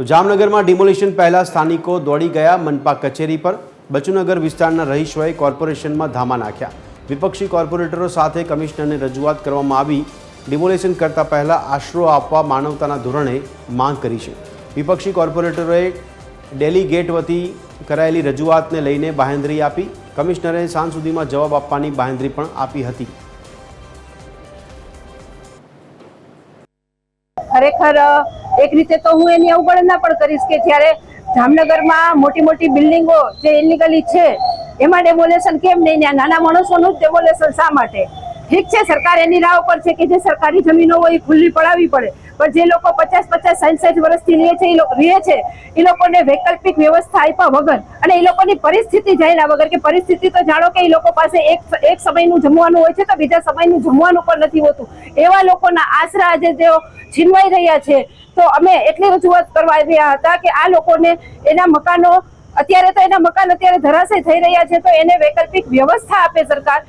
તો જામનગરમાં ડિમોલિશન પહેલા સ્થાનિકો દોડી ગયા મનપા કચેરી પર. બચુનગર વિસ્તારના રહીશોએ કોર્પોરેશનમાં ધામા નાખ્યા. વિપક્ષી કોર્પોરેટરો સાથે કમિશનરને રજૂઆત કરવામાં આવી. ડિમોલેશન કરતા પહેલા આશરો આપવા માનવતાના ધોરણે માંગ કરી છે. વિપક્ષી કોર્પોરેટરોએ ડેલીગેટ વતી કરાયેલી રજૂઆતને લઈને બાહેંધરી આપી. કમિશનરે સાંજ સુધીમાં જવાબ આપવાની બાહેંધરી પણ આપી હતી. ખરેખર એક રીતે તો હું એની અવગણના પણ કરીશ કે જ્યારે જામનગરમાં મોટી મોટી બિલ્ડિંગો જે ઇલીગલી છે, એમાં ડેમોલેશન કેમ નહીં? નાના માણસોનું જ ડેમોલેશન શા માટે? ઠીક છે, સરકાર એની રાહ પર છે કે જે સરકારી જમીનો હોય એ ખુલ્લી પડાવવી પડે. પણ જે લોકો પચાસ પચાસ સાઠ સાઠ વર્ષથી રહે છે, એ લોકો રહે છે, એ લોકોને વૈકલ્પિક વ્યવસ્થા આપ્યા વગર અને એ લોકોની પરિસ્થિતિ જાણ્યા વગર કે પરિસ્થિતિ તો જાણો કે એ લોકો પાસે એક એક સમયનું જમવાનું હોય છે તો બીજા સમયનું જમવાનું પણ નથી હોતું. એવા લોકોના આશરા આજે તેઓ છીનવાઈ રહ્યા છે. તો અમે એટલી રજૂઆત કરવા આવ્યા હતા કે આ લોકોને એના મકાનો, અત્યારે તો એના મકાન અત્યારે ધરાશય થઈ રહ્યા છે, તો એને વૈકલ્પિક વ્યવસ્થા આપે સરકાર.